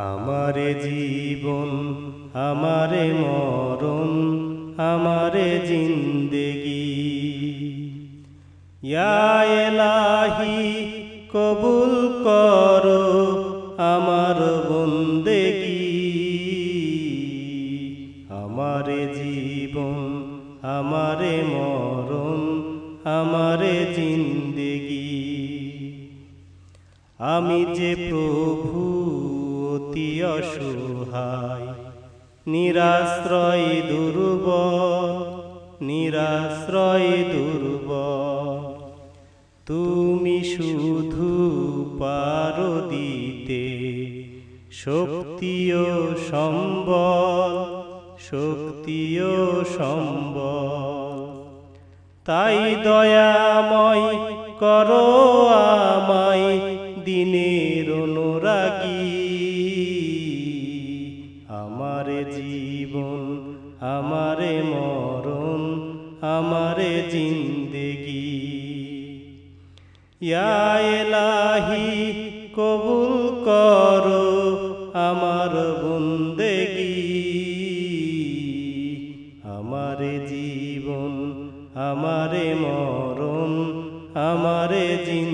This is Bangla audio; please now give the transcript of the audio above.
আমারে জীবন, আমারে মরণ, আমারে জিন্দেগি। এলাহি, কবুল করো আমার বন্দেগি। আমারে জীবন, আমারে মরণ, আমারে জিন্দেগি। আমি যে প্রভু অতি অসহায়, নিরাশ্রয় দুর্বল নিরাশ্রয় দুর্বল তুমি শুধু পারো দিতে শক্তি ও সম্বল, শক্তি ও সম্বল। তাই দয়াময় করো আমায় দিনের অনুরাগী। আমারে জীবন, আমারে মরণ, আমারে জিন্দেগি। ইয়া এলাহি, কবুল করো আমার বন্দেগি। আমারে জীবন, আমারে মরণ, আমারে জিন্দেগি।